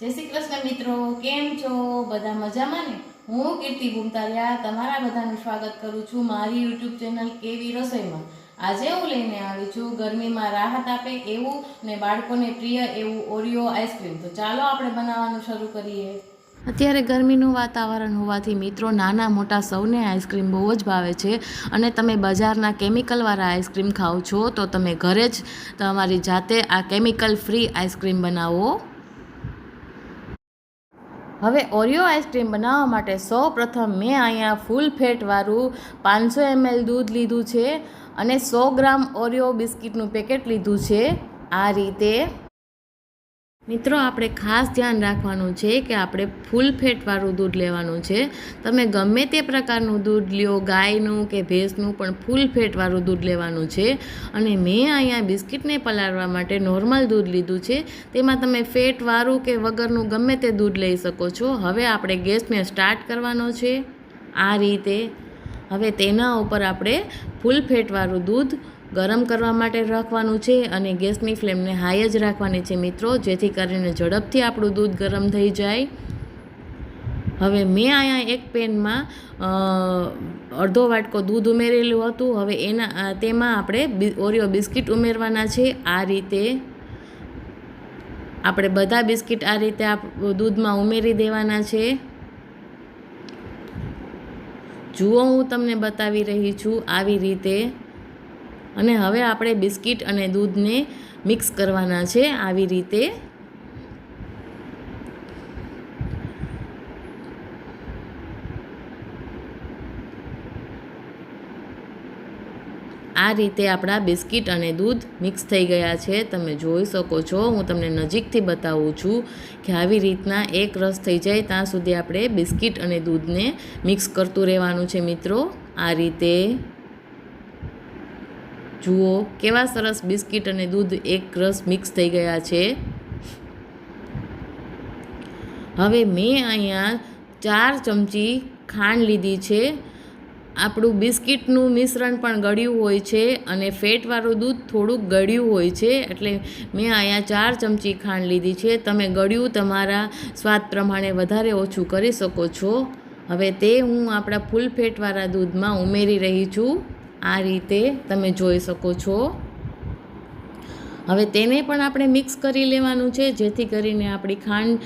જય શ્રી કૃષ્ણ મિત્રો, કેમ છો? બધા મજામાં ને? હું કીર્તિ ભૂમતારિયા તમારા બધાનું સ્વાગત કરું છું મારી યુટ્યુબ ચેનલ કેવી રસોઈમાં. આજે હું લઈને આવી છું ગરમીમાં રાહત આપે એવું ને બાળકોને પ્રિય એવું ઓરિયો આઈસ્ક્રીમ. તો ચાલો આપણે બનાવવાનું શરૂ કરીએ. અત્યારે ગરમીનું વાતાવરણ હોવાથી મિત્રો નાના મોટા સૌને આઈસ્ક્રીમ બહુ જ ભાવે છે અને તમે બજારના કેમિકલવાળા આઈસ્ક્રીમ ખાઓ છો તો તમે ઘરે જ તમારી જાતે આ કેમિકલ ફ્રી આઈસ્ક્રીમ બનાવો. હવે ઓરિયો આઈસ્ક્રીમ બનાવવા માટે સૌ પ્રથમ મેં અહીંયા ફૂલ ફેટવાળું પાંચસો એમએલ દૂધ લીધું છે અને સો ગ્રામ ઓરિયો બિસ્કિટનું પેકેટ લીધું છે. આ રીતે મિત્રો, આપણે ખાસ ધ્યાન રાખવાનું છે કે આપણે ફૂલ ફેટવાળું દૂધ લેવાનું છે. તમે ગમે તે પ્રકારનું દૂધ લ્યો, ગાયનું કે ભેંસનું, પણ ફૂલ ફેટવાળું દૂધ લેવાનું છે. અને મેં અહીંયા બિસ્કિટને પલાળવા માટે નોર્મલ દૂધ લીધું છે. તેમાં તમે ફેટવાળું કે વગરનું ગમે તે દૂધ લઈ શકો છો. હવે આપણે ગેસને સ્ટાર્ટ કરવાનો છે. આ રીતે. હવે તેના ઉપર આપણે ફૂલ ફેટવાળું દૂધ ગરમ કરવા માટે રાખવાનું છે અને ગેસની ફ્લેમને હાઈ જ રાખવાની છે મિત્રો, જેથી કરીને ઝડપથી આપણું દૂધ ગરમ થઈ જાય. હવે મેં અહીંયા એક પેનમાં અડધો વાટકો દૂધ ઉમેરેલું હતું. હવે એના તેમાં આપણે ઓરિયો બિસ્કિટ ઉમેરવાના છે. આ રીતે આપણે બધા બિસ્કિટ આ રીતે આપ, દૂધમાં ઉમેરી દેવાના છે. જુઓ, હું તમને બતાવી રહી છું આવી રીતે અને હવે આપણે બિસ્કિટ અને દૂધને મિક્સ કરવાના છે આવી રીતે. આ રીતે આપણા બિસ્કિટ અને દૂધ મિક્સ થઈ ગયા છે. તમે જોઈ શકો છો, હું તમને નજીકથી બતાવું છું કે આવી રીતના એક રસ થઈ જાય ત્યાં સુધી આપણે બિસ્કિટ અને દૂધને મિક્સ કરતું રહેવાનું છે મિત્રો. આ રીતે જુઓ, કેવા સરસ બિસ્કિટ અને દૂધ એક રસ મિક્સ થઈ ગયા છે. હવે મેં અહીંયા ચાર ચમચી ખાંડ લીધી છે. આપણું બિસ્કિટનું મિશ્રણ પણ ગળ્યું હોય છે અને ફેટવાળું દૂધ થોડુંક ગળ્યું હોય છે, એટલે મેં અહીંયા ચાર ચમચી ખાંડ લીધી છે. તમે ગળ્યું તમારા સ્વાદ પ્રમાણે વધારે ઓછું કરી શકો છો. હવે તે હું આપણા ફૂલ ફેટવાળા દૂધમાં ઉમેરી રહી છું. આ રીતે તમે જોઈ શકો છો. હવે તેને પણ આપણે મિક્સ કરી લેવાનું છે, જેથી કરીને આપણી ખાંડ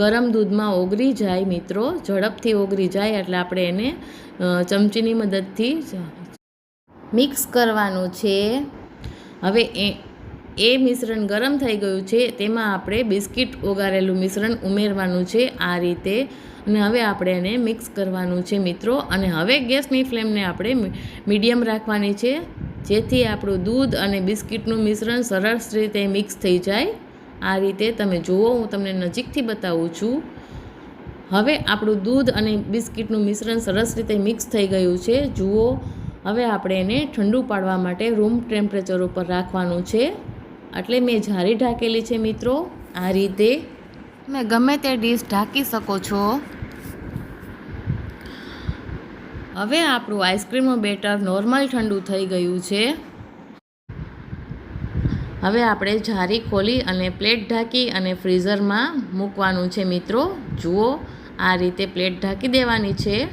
ગરમ દૂધમાં ઓગળી જાય મિત્રો, ઝડપથી ઓગળી જાય એટલે આપણે એને ચમચીની મદદથી મિક્સ કરવાનું છે. હવે એ એ મિશ્રણ ગરમ થઈ ગયું છે, તેમાં આપણે બિસ્કિટ ઓગારેલું મિશ્રણ ઉમેરવાનું છે આ રીતે. અને હવે આપણે એને મિક્સ કરવાનું છે મિત્રો. અને હવે ગેસની ફ્લેમને આપણે મીડિયમ રાખવાની છે, જેથી આપણું દૂધ અને બિસ્કિટનું મિશ્રણ સરસ રીતે મિક્સ થઈ જાય. આ રીતે તમે જુઓ, હું તમને નજીકથી બતાવું છું. હવે આપણું દૂધ અને બિસ્કિટનું મિશ્રણ સરસ રીતે મિક્સ થઈ ગયું છે. જુઓ, હવે આપણે એને ઠંડુ પાડવા માટે રૂમ ટેમ્પરેચર ઉપર રાખવાનું છે. એટલે મેં જારી ઢાંકેલી છે મિત્રો આ રીતે. તમે ગમે તે ડીશ ઢાંકી શકો છો. હવે આપણું આઈસ્ક્રીમનું બેટર નોર્મલ ઠંડુ થઈ ગયું છે. હવે આપણે જારી ખોલી અને પ્લેટ ઢાંકી અને ફ્રીઝરમાં મૂકવાનું છે મિત્રો. જુઓ આ રીતે પ્લેટ ઢાંકી દેવાની છે.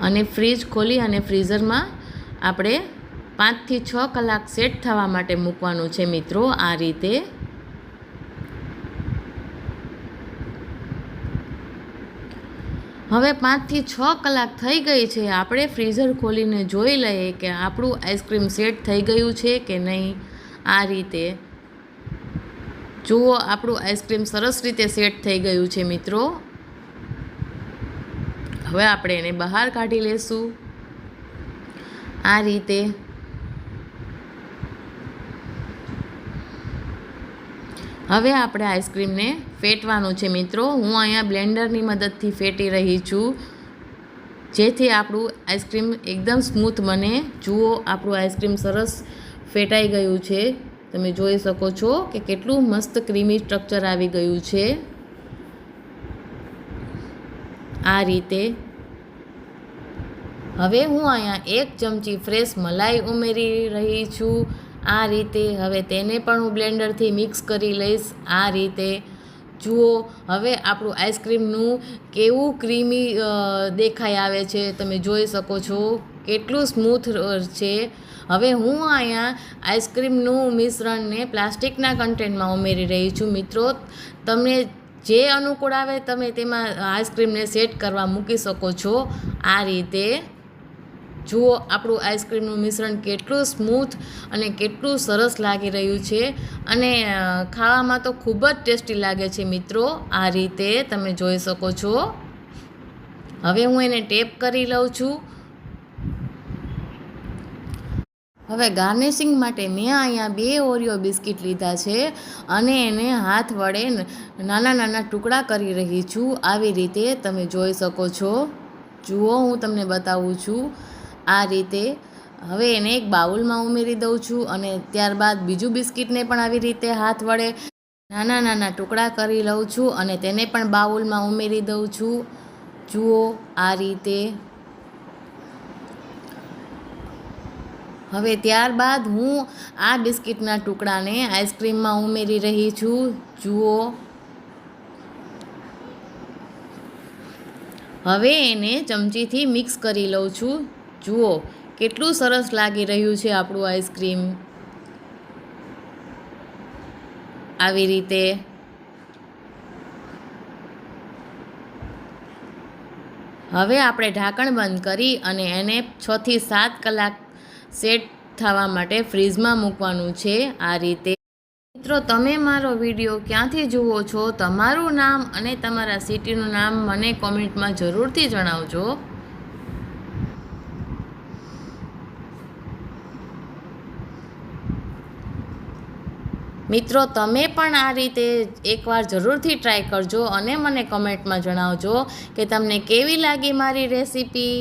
અને ફ્રીજ ખોલી અને ફ્રીઝરમાં આપણે પાંચથી છ કલાક સેટ થવા માટે મૂકવાનું છે મિત્રો આ રીતે. હવે પાંચથી છ કલાક થઈ ગઈ છે. આપણે ફ્રીઝર ખોલીને જોઈ લઈએ કે આપણું આઈસ્ક્રીમ સેટ થઈ ગયું છે કે નહીં આ રીતે. જુઓ, આપણું આઈસ્ક્રીમ સરસ રીતે સેટ થઈ ગયું છે મિત્રો. હવે આપણે એને બહાર કાઢી લેશું. આ રીતે. હવે આપણે આઈસ્ક્રીમને ફેટવાનું છે મિત્રો. હું અહીંયા બ્લેન્ડરની મદદથી ફેટી રહી છું. જેથી આપણું આઈસ્ક્રીમ એકદમ સ્મૂથ બને. જુઓ, આપણું આઈસ્ક્રીમ સરસ ફેટાઈ ગયું છે. તમે જોઈ શકો છો કે કેટલું મસ્ત ક્રીમી સ્ટ્રક્ચર આવી ગયું છે. આ રીતે. હવે હું અહીંયા એક ચમચી ફ્રેશ મલાઈ ઉમેરી રહી છું. આ રીતે હવે તેને પણ હું બ્લેન્ડરથી મિક્સ કરી લઈશ. આ રીતે. જુઓ, હવે આપણું આઈસ્ક્રીમનું કેવું ક્રીમી દેખાઈ આવે છે તમે જોઈ શકો છો. કેટલું સ્મૂથ છે. હવે હું અહીંયા આઈસ્ક્રીમનું મિશ્રણને પ્લાસ્ટિકના કન્ટેનમાં ઉમેરી રહી છું. મિત્રો, તમને જે અનુકૂળ આવે તમે તેમાં આઈસ્ક્રીમને સેટ કરવા મૂકી શકો છો. આ રીતે. જુઓ, આપણું આઈસ્ક્રીમનું મિશ્રણ કેટલું સ્મૂથ અને કેટલું સરસ લાગી રહ્યું છે અને ખાવામાં તો ખૂબ જ ટેસ્ટી લાગે છે મિત્રો. આ રીતે તમે જોઈ શકો છો. હવે હું એને ટેપ કરી લઉં છું. હવે ગાર્નિશિંગ માટે મેં અહીંયા બે ઓરિયો બિસ્કિટ લીધા છે અને એને હાથ વડે નાના નાના ટુકડા કરી રહી છું. આવી રીતે તમે જોઈ શકો છો. જુઓ, હું તમને બતાવું છું. આ રીતે હવે એને એક બાઉલમાં ઉમેરી દઉં છું અને ત્યારબાદ બીજું બિસ્કિટને પણ આવી રીતે હાથ વડે નાના નાના ટુકડા કરી લઉં છું અને તેને પણ બાઉલમાં ઉમેરી દઉં છું. જુઓ આ રીતે. હવે ત્યારબાદ હું આ બિસ્કિટના ટુકડાને આઈસ્ક્રીમમાં ઉમેરી રહી છું. જુઓ. હવે એને ચમચીથી મિક્સ કરી લઉં છું. જુઓ, કેટલું સરસ લાગી રહ્યું છે આપણું આઈસ્ક્રીમ. આવી રીતે. હવે આપણે ઢાંકણ બંધ કરી અને એને છથી સાત કલાક સેટ થવા માટે ફ્રીજમાં મૂકવાનું છે આ રીતે. મિત્રો, તમે મારો વીડિયો ક્યાંથી જુઓ છો? તમારું નામ અને તમારા સિટીનું નામ મને કોમેન્ટમાં જરૂરથી જણાવજો. મિત્રો, તમે પણ આ રીતે એકવાર જરૂરથી ટ્રાય કરજો અને મને કમેન્ટમાં જણાવજો કે તમને કેવી લાગી મારી રેસીપી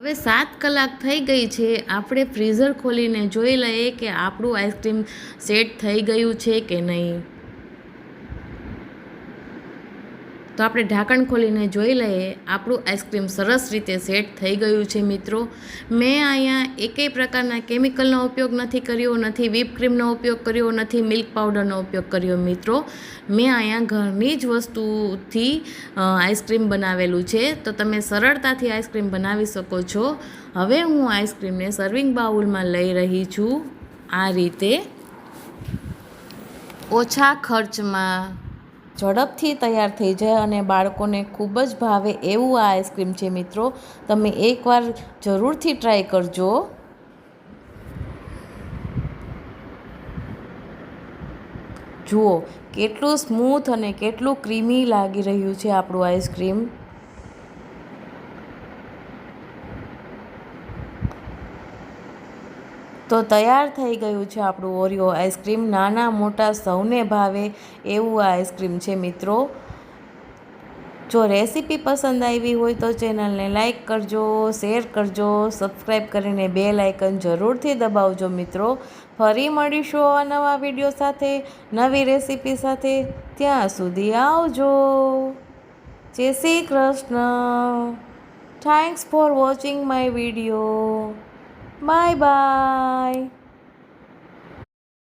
હવે સાત કલાક થઈ ગઈ છે. આપણે ફ્રીઝર ખોલીને જોઈ લઈએ કે આપણું આઈસ્ક્રીમ સેટ થઈ ગયું છે કે નહીં. તો આપણે ઢાંકણ ખોલીને જોઈ લઈએ. આપણું આઈસ્ક્રીમ સરસ રીતે સેટ થઈ ગયું છે મિત્રો. મેં અહીંયા એકેય પ્રકારના કેમિકલનો ઉપયોગ નથી કર્યો, નથી whip ક્રીમનો ઉપયોગ કર્યો, નથી મિલ્ક પાવડરનો ઉપયોગ કર્યો મિત્રો. મેં અહીંયા ઘરની જ વસ્તુથી આઈસ્ક્રીમ બનાવેલું છે. તો તમે સરળતાથી આઈસ્ક્રીમ બનાવી શકો છો. હવે હું આઈસ્ક્રીમને સર્વિંગ બાઉલમાં લઈ રહી છું. આ રીતે. ઓછા ખર્ચમાં ઝડપથી તૈયાર થઈ જાય અને બાળકોને ખૂબ જ ભાવે એવું આ આઈસ્ક્રીમ છે મિત્રો. તમે એકવાર જરૂરથી ટ્રાય કરજો. જુઓ, કેટલું સ્મૂથ અને કેટલું ક્રીમી લાગી રહ્યું છે આપણું આઈસ્ક્રીમ. તો તૈયાર થઈ ગયું છે આપણું ઓરિયો આઈસ્ક્રીમ. નાના મોટા સૌને ભાવે એવું આ આઈસ્ક્રીમ છે મિત્રો. જો રેસીપી પસંદ આવી હોય તો ચેનલને લાઇક કરજો, શેર કરજો, સબસ્ક્રાઈબ કરીને બે લાઇકન જરૂરથી દબાવજો મિત્રો. ફરી મળીશું આવા નવા વીડિયો સાથે, નવી રેસીપી સાથે. ત્યાં સુધી આવજો. Jai Shri Krishna. Thanks for watching my video Bye bye.